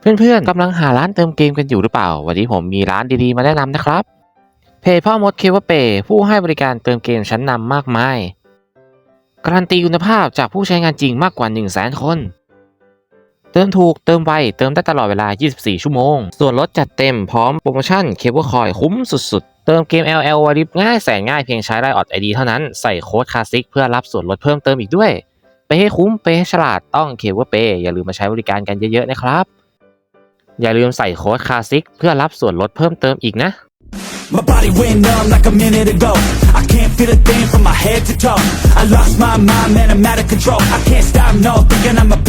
เพื่อนๆกำลังหาร้านเติมเกมกันอยู่หรือเปล่า วันนี้ผมมีร้านดีๆ มาแนะนำนะครับ เพจพ่อมดเคเวเปผู้ให้บริการเติมเกมชั้นนำมากมาย การันตีคุณภาพจากผู้ใช้งานจริงมากกว่า 1 0 0 0 0แสนคน เติมถูกเติมไว เติมได้ตลอดเวลา 24 ชั่วโมง ส่วนลดจัดเต็มพร้อมโปรโมชั่นเคเบิลคอยคุ้มสุดๆ เติมเกม LL วาริบง่ายแสนง่ายเพียงใช้ไลน์ออดไอดีเท่านั้นใส่โค้ดคลาสสิกเพื่อรับส่วนลดเพิ่มเติมอีกด้วย ไปให้คุ้มไปให้ฉลาดต้องเคเบิลเปอย่าลืมมาใช้บริการกันเยอะๆนะครับ อย่าลืมใส่โค้ดคาซิกเพื่อรับส่วนลดเพิ่มเติมอีกนะ My body went numb like a minute ago. I can't feel a thing from my head to toe. I lost my mind, man, I'm out of control. I can't stop, no, thinking I'm a.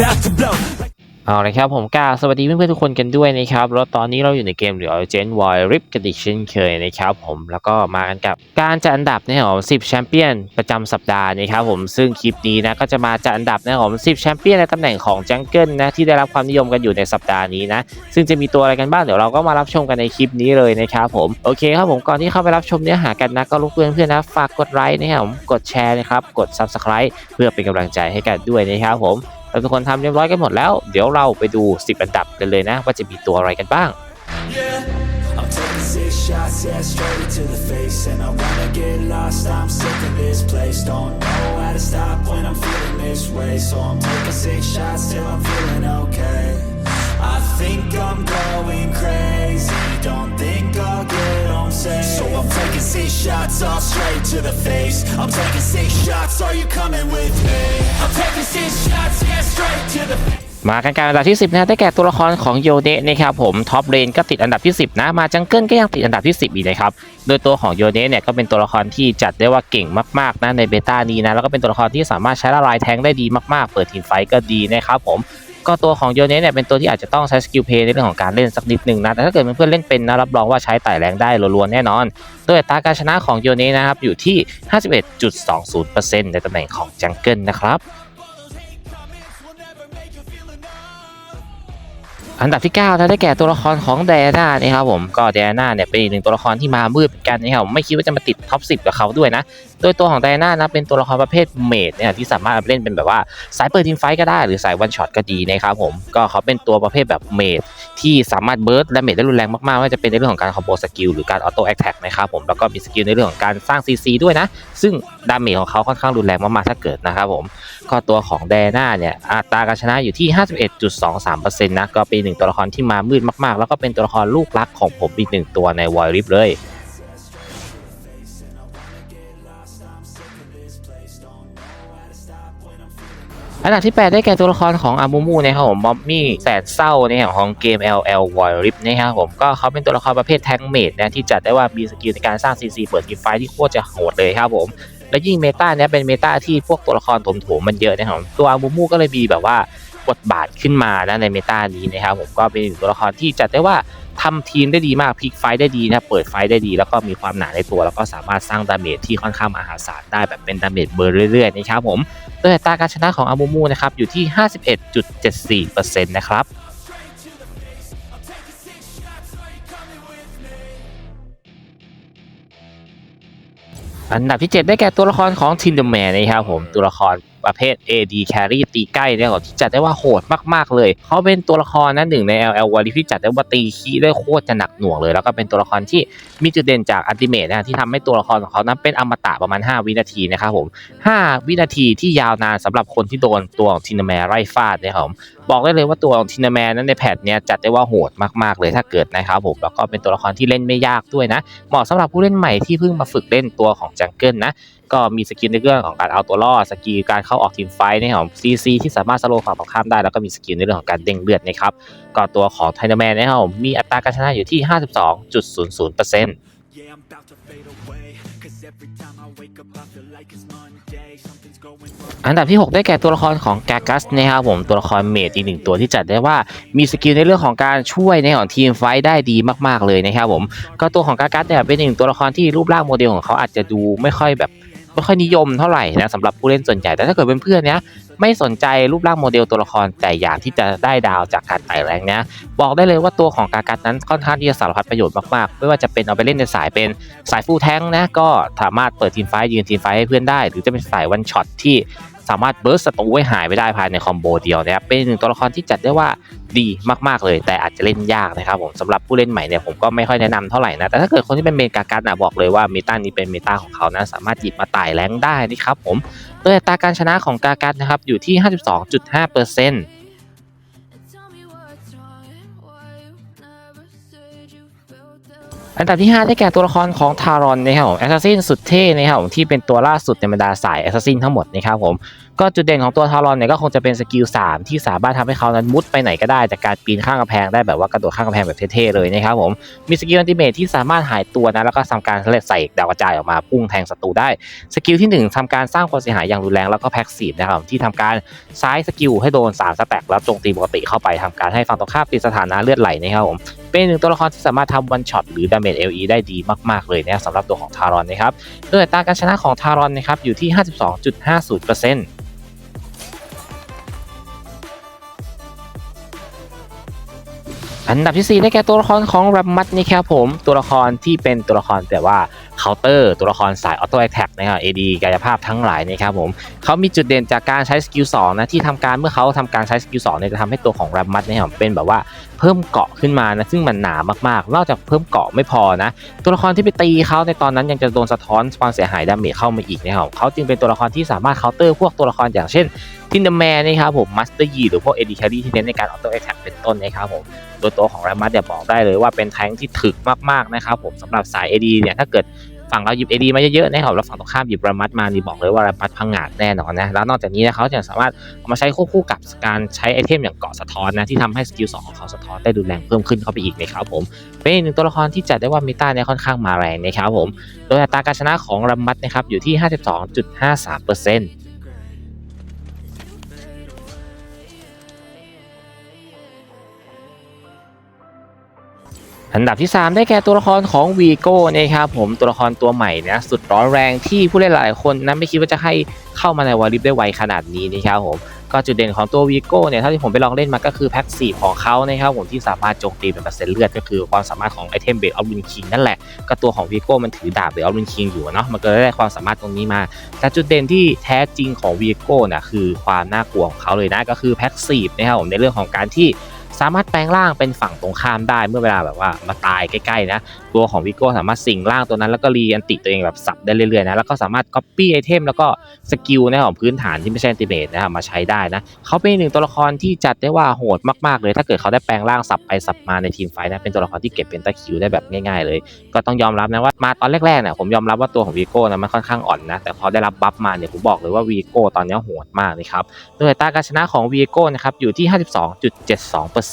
เอาละครับผมกล่าวสวัสดีเพื่อนๆทุกคนกันด้วยนะครับ แล้วตอนนี้เราอยู่ในเกมหรือ Legend Void Rift กันอีกเช่นเคยนะครับผมแล้วก็มากันกับการจัดอันดับนะครับผม10แชมเปี้ยนประจำสัปดาห์นะครับผมซึ่งคลิปนี้นะก็จะมาจัดอันดับนะครับผม10แชมเปี้ยนในตำแหน่งของจังเกิลนะที่ได้รับความนิยมกันอยู่ในสัปดาห์นี้นะซึ่งจะมีตัวอะไรกันบ้างเดี๋ยวเราก็มารับชมกันในคลิปนี้เลยนะครับผมโอเคครับผมก่อนที่เข้าไปรับชมเนื้อหากันนะก็รบกวนเพื่อนๆนะฝากกดไลค์นะครับผมกดแชร์นะครับกด Subscribe เพื่อเป็นกำลังใจให้กันด้วยนะครับผม เราทุกคนทำเรียบร้อยกันหมดแล้ว เดี๋ยวเราไปดู 10 อันดับกันเลยนะ ว่าจะมีตัวอะไรกันบ้าง Yeah. I'm taking six shots, yeah, straight to the face. And I wanna get lost, I'm sick of this place. Don't know how to stop when I'm feeling this way. So I'm taking six shots till I'm feeling okay. I think I'm going crazy. Don't think I'll get home safe. So I'm taking six shots, all straight to the face. I'm taking six shots, are you coming with me? I'm taking six shots, yeah, straight to the face. มากันการอันดับที่ 10นะได้แก่ตัวละครของโยเดะนะครับผมท็อปเลนก็ติดอันดับที่ 10 นะ มาจังเกิลก็ยังติดอันดับที่ 10 อีกนะครับ โดยตัวของโยเดะเนี่ยก็เป็นตัวละครที่จัดได้ว่าเก่งมากๆนะในเบต้านี้นะแล้วก็เป็นตัวละครที่สามารถใช้ละลายแทงได้ดีมากๆ เปิดทีมไฟก็ดีนะครับผม ก็ตัวของโยเนะเนี่ยเป็นตัวที่อาจจะต้องใช้สกิลเพย์ในเรื่องของการเล่นสักนิดหนึ่งนะ แต่ถ้าเกิดเพื่อนๆเล่นเป็นนะรับรองว่าใช้ไต่แรงได้รัวๆแน่นอน โดยอัตราการชนะของโยเนะนะครับอยู่ที่ 51.20%ในตำแหน่งของจังเกิลนะครับอันดับที่9ถ้าได้แก่ตัวละครของแดน่านะครับผมก็แดน่าเนี่ยเป็นอีกหนึ่งตัวละครที่มามืดเหมือนกันนะครับผมไม่คิดว่าจะมาติดท็อป10กับเขาด้วยนะ โดยตัวของแดน่านะเป็นตัวละครประเภทเมดเนี่ยที่สามารถเล่นเป็นแบบว่าสายเปิดทีมไฟก็ได้หรือสายวันช็อตก็ดีนะครับผมก็เขาเป็นตัวประเภทแบบเมดที่สามารถเบิร์ดและเมดได้รุนแรงมากๆไม่ว่าจะเป็นในเรื่องของการคอมโบสกิลหรือการออโต้แอคแท็กนะครับผมแล้วก็มีสกิลในเรื่องของการสร้าง CC ด้วยนะ ซึ่งดาเมจของเขาค่อนข้างรุนแรงมากๆถ้าเกิดนะครับผมก็ตัวของแดน่าเนี่ยอัตราการชนะอยู่ที่ 51.23%นะก็เป็นหนึ่งตัวละครที่มามืดมากๆ แล้วก็เป็นตัวละครลูกรักของผมอีกหนึ่งตัวในวอยริฟเลย อันดับที่ 8 ได้แก่ตัวละครของอามูมูนะครับผมบ๊อบมี่แสนเศร้าเนี่ยของเกม LL Void Rift นะครับผมก็เขาเป็นตัวละครประเภทแทงเมดนะที่จัดได้ว่ามีสกิลในการสร้าง CC เปิดทีมไฟที่โคตรจะโหดเลยครับผมและยิ่งเมตาเนี่ยเป็นเมตาที่พวกตัวละครถมโถมมันเยอะนะครับตัวอามูมูก็เลยมีแบบว่าบทบาทขึ้นมานะในเมตานี้นะครับผมก็เป็นตัวละครที่จัดได้ว่า ทำทีมได้ดีมากพลิกไฟได้ดีนะเปิดไฟได้ดี แล้วก็มีความหนาในตัว แล้วก็สามารถสร้างดาเมจที่ค่อนข้างมหาศาลได้แบบเป็นดาเมจเบอร์เรื่อยๆนะครับผมโดยอัตราการชนะของอามูมูนะครับอยู่ที่ 51.74%นะครับอันดับที่ 7 ได้แก่ตัวละครของทินเดอร์แมนนะครับผมตัวละคร ประเภท AD Carry ตีใกล้เนี่ยก่อที่จัดได้ว่าโหดมากๆเลย เขาเป็นตัวละครนั้นหนึ่งใน LL วาริที่จัดได้ว่าตีคีได้โคตรจะหนักหน่วงเลย แล้วก็เป็นตัวละครที่มีจุดเด่นจากอัลติเมทนะที่ทำให้ตัวละครของเขานั้นเป็นอมตะประมาณ 5 วินาทีนะครับผม 5 วินาทีที่ยาวนานสำหรับคนที่โดนตัวของทินเดอร์แมไล่ฟาดนะครับผมบอกได้เลยว่าตัวของทินเดอร์แมนนั้นในแพทเนี้ยจัดได้ว่าโหดมากๆเลยถ้าเกิดนะครับผมแล้วก็เป็นตัวละครที่เล่นไม่ยากด้วยนะ เหมาะสำหรับผู้เล่นใหม่ที่เพิ่งมาฝึกเล่นตัวของจังเกิลนะ ก็มีสกิลในเรื่องของการเอาตัวรอดสกิลการเข้าออกทีมไฟท์นะครับซีซีที่สามารถสโลว์ฝั่งตรงข้ามได้แล้วก็มีสกิลในเรื่องของการเด้งเลือดนะครับก็ตัวของไทนแมนนะครับผมมีอัตราการชนะอยู่ที่ 52.00% Yeah, I'm about to fade away. Cause every time I wake up, I feel like it's Monday. Something's going wrong. อันดับที่ 6 ได้แก่ตัวละครของกากัสนะครับผมตัวละครเมดอีกหนึ่งตัวที่จัดได้ว่ามีสกิลในเรื่องของการช่วยในของทีมไฟท์ได้ดีมากๆเลยนะครับผมก็ตัวของกากัสเนี่ยเป็นหนึ่งตัวละครที่รูปร่างโมเดลของเขาอาจจะดูไม่ค่อยแบบ ไม่ค่อยนิยมเท่าไหร่นะสำหรับผู้เล่นส่วนใหญ่แต่ถ้าเกิดเป็นเพื่อนเนี้ยไม่สนใจรูปร่างโมเดลตัวละครแต่อยากที่จะได้ดาวจากการไต่แรงเนี้ยบอกได้เลยว่าตัวของกากัดนั้นค่อนข้างที่จะสารพัดประโยชน์มากๆ ไม่ว่าจะเป็นเอาไปเล่นในสายเป็นสายฟูลแท้งนะก็สามารถเปิดทีมไฟยืนทีมไฟให้เพื่อนได้ หรือจะเป็นสายวันช็อตที่ สามารถเบิร์สศัตรูให้หายไปได้ภายในคอมโบเดียวนะครับเป็นหนึ่งตัวละครที่จัดได้ว่าดีมากๆเลย แต่อาจจะเล่นยากนะครับผมสำหรับผู้เล่นใหม่เนี่ยผมก็ไม่ค่อยแนะนำเท่าไหร่นะแต่ถ้าเกิดคนที่เป็นเมนกาการนะบอกเลยว่าเมตานี้เป็นเมตาของเขานะสามารถหยิบมาไต่แรงได้นี่ครับผมโดยอัตราการชนะของกาการนะครับอยู่ที่ 52.5%เอันดับที่ 5 ได้แก่ตัวละครของทารอนนะครับผมแอสซัสซินสุดเท่นะครับผมที่เป็นตัวล่าสุดในบรรดาสายแอสซัสซินทั้งหมดนะครับผมก็จุดเด่นของตัวทารอนเนี่ยก็คงจะเป็นสกิล3ที่สามารถทำให้เขานั้นมุดไปไหนก็ได้จากการปีนข้างกำแพงได้แบบว่ากระโดดข้างกำแพงแบบเท่ๆเลยนะครับผมมีสกิลอันติเมทที่สามารถหายตัวนะแล้วก็ทำการเล็งใส่ดาวกระจายออกมาพุ่งแทงศัตรูได้สกิลที่ 1ทำการสร้างความเสียหายอย่างรุนแรงแล้วก็แพ็กซีฟนะครับที่ทำการซ้ายสกิลให้โดน3สแต็กแล้วโจมตีปกติเข้าไปทำการให้ฝั่งตรงข้ามติดสถานะเลือดไหลนะครับผม เป็นหนึ่งตัวละครที่สามารถทำวันช็อตหรือดาเมจ LE ได้ดีมากๆเลยนะสำหรับตัวของทารอนนะครับโดยอัตราการชนะของทารอนนะครับอยู่ที่ 52.50%อันดับที่4ได้แก่ตัวละครของรัมมัตนี่ครับผมตัวละครที่เป็นตัวละครแต่ว่าเคาน์เตอร์ตัวละครสายออโต้แอ t แท็กนะครับ AD กายภาพทั้งหลายนะครับผมเขามีจุดเด่นจากการใช้สกิล2นะที่ทำการเมื่อเขาทำการใช้สกิล2เนี่ยจะทำให้ตัวของรัมมัตเนี่ยเป็นแบบว่า เพิ่มเกาะขึ้นมานะซึ่งมันหนามากๆ นอกจากเพิ่มเกาะไม่พอนะ ตัวละครที่ไปตีเขาในตอนนั้นยังจะโดนสะท้อนความเสียหายดาเมจเข้ามาอีกนะครับเขาจึงเป็นตัวละครที่สามารถเคาน์เตอร์พวกตัวละครอย่างเช่นทินเดอร์แมนนะครับผมมัสเตอร์ยีหรือพวกเอดีแครี่ที่เน้นในการออโต้แอ t แท็กเป็นต้นนะครับผมโดยตัวของรามัสเนี่ยบอกได้เลยว่าเป็นแท้งที่ถึกมากๆนะครับผมสำหรับสาย AD เนี่ยถ้าเกิด ฝั่งเราหยิบเอดีมาเยอะๆนะครับแล้วฝั่งตรงข้ามหยิบรามัดมานี่บอกเลยว่ารามัดพังงาดแน่นอนนะแล้วนอกจากนี้นะเขาจะสามารถเอามาใช้ควบคู่กับการใช้ไอเทมอย่างเกาะสะท้อนนะที่ทำให้สกิลสองของเขาสะท้อนได้รุนแรงเพิ่มขึ้นเข้าไปอีกนะครับผมเป็นอีกหนึ่งตัวละครที่จัดได้ว่าเมตาเนี่ยค่อนข้างมาแรงนะครับผมโดยอัตราการชนะของรามัดนะครับอยู่ที่ 52.53% อันดับที่ 3 ได้แก่ตัวละครของวีโก้นะครับผมตัวละครตัวใหม่นะสุดร้อนแรงที่ผู้เล่นหลายคนนั้นไม่คิดว่าจะให้เข้ามาในวอลิฟได้ไวขนาดนี้นะครับผมก็จุดเด่นของตัววีโก้เนี่ยเท่าที่ผมไปลองเล่นมาก็คือแพ็กซีของเขานะครับผมที่สามารถโจมตีเป็นเปอร์เซ็นต์เลือดก็คือความสามารถของไอเทมเบรออฟวินคิงนั่นแหละ ก็ตัวของวีโก้มันถือดาบเบรออฟวินคิงอยู่เนาะมันก็ได้ความสามารถตรงนี้มา แต่จุดเด่นที่แท้จริงของวีโก้น่ะคือความน่ากลัวของเขาเลยนะก็คือแพ็กซีฟนะครับผมในเรื่องของการที่ สามารถแปลงร่างเป็นฝั่งตรงข้ามได้เมื่อเวลาแบบว่ามาตายใกล้ๆนะตัวของวิโก้สามารถสิงร่างตัวนั้นแล้วก็รีอันติตัวเองแบบสับได้เรื่อยๆนะแล้วก็สามารถก๊อปปี้ไอเทมแล้วก็สกิลนะของพื้นฐานที่ไม่ใช่อันติเมตนะครับมาใช้ได้นะเขาเป็นหนึ่งตัวละครที่จัดได้ว่าโหดมากๆเลย ถ้าเกิดเขาได้แปลงร่างสับไปสับมาในทีมไฟท์นะเป็นตัวละครที่เก็บเป็นตะคิวได้แบบง่ายๆเลย ก็ต้องยอมรับนะว่ามาตอนแรกๆเนี่ยผมยอมรับว่าตัวของวีโก้นะมันค่อนข้างอ่อนนะแต่พอได้รับบัฟมาเนี่ยผมบอกเลยว่าวีโก้ตอนนี้โหดมากเลยครับโดยตาการชนะของวีโก้นะครับอยู่ที่ 52.72%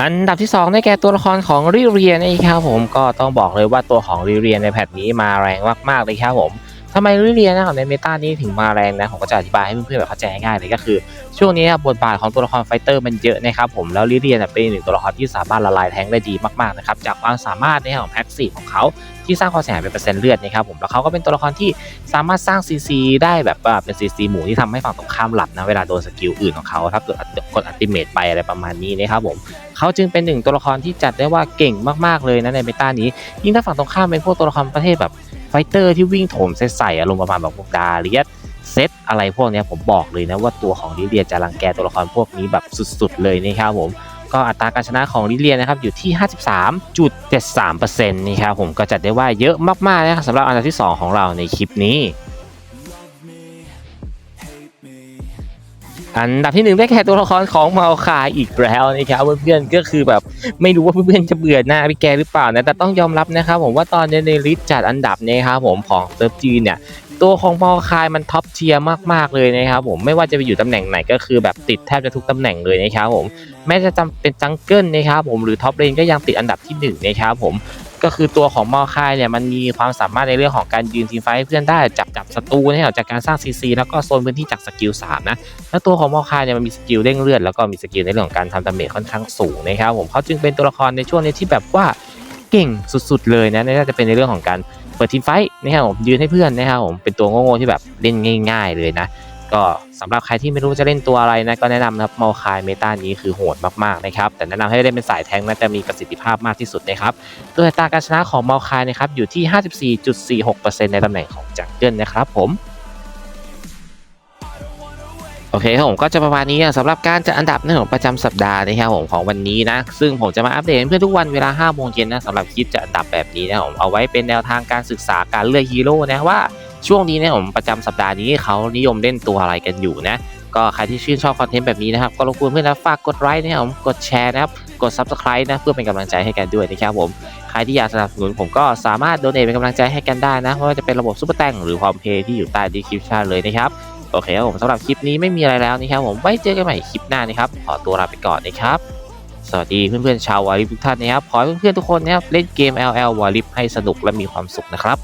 อันดับที่ 2 ได้แก่ตัวละครของริเรียนนะครับผมก็ต้องบอกเลยว่าตัวของริเรียนในแพทนี้มาแรงมากๆเลยครับผม ทำไมริเรียนนะครับในเมตานี้ถึงมาแรงนะผมก็จะอธิบายให้เพื่อนๆแบบเข้าใจง่ายเลยก็คือ ช่วงนี้บทบาทของตัวละครไฟเตอร์มันเยอะนะครับผมแล้วริเรียนเป็นหนึ่งตัวละครที่สามารถละลายแทงได้ดีมากๆนะครับจากความสามารถในของแพ็กซีของเขาที่สร้างความเสียหายเป็นเปอร์เซ็นต์เลือดนะครับผมแล้วเขาก็เป็นตัวละครที่สามารถสร้างซีซีได้แบบว่าเป็นซีซีหมู่ที่ทำให้ฝั่งตรงข้ามหลับนะเวลาโดนสกิลอื่นของเขาถ้าเกิดกดอัติเมตไปอะไรประมาณนี้นะครับผมเขาจึงเป็นหนึ่งตัวละครที่จัดได้ว่าเก่งมากๆเลยนะในเมตานี้ยิ่งถ้าฝั่งตรงข้ามเป็นพวกตัวละครประเภทแบบ ไฟเตอร์ที่วิ่งโถมใส่ๆอารมณ์ประมาณแบบพวกดาเลียสเซตอะไรพวกนี้ผมบอกเลยนะว่าตัวของลิเลียจะรังแกตัวละครพวกนี้แบบสุดๆเลยนะครับผมก็อัตราการชนะของลิเลียนะครับอยู่ที่ 53.73%นี่ครับผมก็จัดได้ว่าเยอะมากๆนะครับสำหรับอันดับที่ 2 ของเราในคลิปนี้ อันดับที่หนึ่งได้แก่ตัวละครของเมาคายอีกแล้วนะครับเพื่อนๆก็คือแบบไม่รู้ว่าเพื่อนๆจะเบื่อหน้าพี่แกหรือเปล่านะแต่ต้องยอมรับนะครับผมว่าตอนนี้ในลิสต์จัดอันดับเนี้ครับผมของเซิร์ฟจีนเนี่ยตัวของเมาคายมันท็อปเทียร์มากๆเลยนะครับผมไม่ว่าจะไปอยู่ตำแหน่งไหนก็คือแบบติดแทบจะทุกตำแหน่งเลยนะครับผมแม้จะจำเป็นจังเกิลนะครับผมหรือท็อปเลนก็ยังติดอันดับที่หนึ่งนะครับผม ก็คือตัวของมอคายเนี่ยมันมีความสามารถในเรื่องของการยืนทีมไฟให้เพื่อนได้จับจับศัตรูเนี่ยจากการสร้างซีซีแล้วก็โซนพื้นที่จากสกิล3นะแล้วตัวของมอคายเนี่ยมันมีสกิลเร่งเลือดแล้วก็มีสกิลในเรื่องของการทำดาเมจค่อนข้างสูงนะครับผมเขาจึงเป็นตัวละครในช่วงนี้ที่แบบว่าเก่งสุดๆเลยนะน่าจะเป็นในเรื่องของการเปิดทีมไฟนะครับผมยืนให้เพื่อนนะครับผมเป็นตัวโง่ๆที่แบบเล่นง่าย ๆ เลยนะ ก็ สำหรับใครที่ไม่รู้จะเล่นตัวอะไรนะก็แนะนำนะครับเมาคายเมตานี้คือโหดมากๆนะครับแต่แนะนำให้เล่นเป็นสายแทงน่าจะมีประสิทธิภาพมากที่สุดนะครับโดยตาการชนะของเมาคายนะครับอยู่ที่ 54.46%ในตำแหน่งของจังเกิลนะครับผมโอเคครับผมก็จะประมาณนี้สำหรับการจัดอันดับในของประจำสัปดาห์นะครับผมของวันนี้นะ ซึ่งผมจะมาอัปเดตเพื่อนทุกวันเวลา5โมงเย็นนะสำหรับคลิปจัดอันดับแบบนี้นะผมเอาไว้เป็นแนวทางการศึกษาการเลือกฮีโร่นะว่า ช่วงนี้เนี่ยผมประจำสัปดาห์นี้เขานิยมเล่นตัวอะไรกันอยู่นะ ก็ใครที่ชื่นชอบคอนเทนต์แบบนี้นะครับก็รบกวนเพื่อนนะฝากกดไลค์นะครับผมกดแชร์นะครับกด subscribe นะเพื่อเป็นกำลังใจให้กันด้วยนะครับผมใครที่อยากสนับสนุนผมก็สามารถโดเนทเป็นกำลังใจให้กันได้นะไม่ว่าจะเป็นระบบซุปเปอร์แตงหรือความเพย์ที่อยู่ใต้ดีคริปชั่นเลยนะครับโอเคครับผมสำหรับคลิปนี้ไม่มีอะไรแล้วนะครับผมไว้เจอกันใหม่คลิปหน้านะครับขอตัวลาไปก่อนนะครับสวัสดีเพื่อนๆชาววาริฟทุกท่านนะครับขอให้เพื่อนๆทุกคนนะครับเล่นเกม LL วาริฟให้สนุกและมีความสุขนะครับ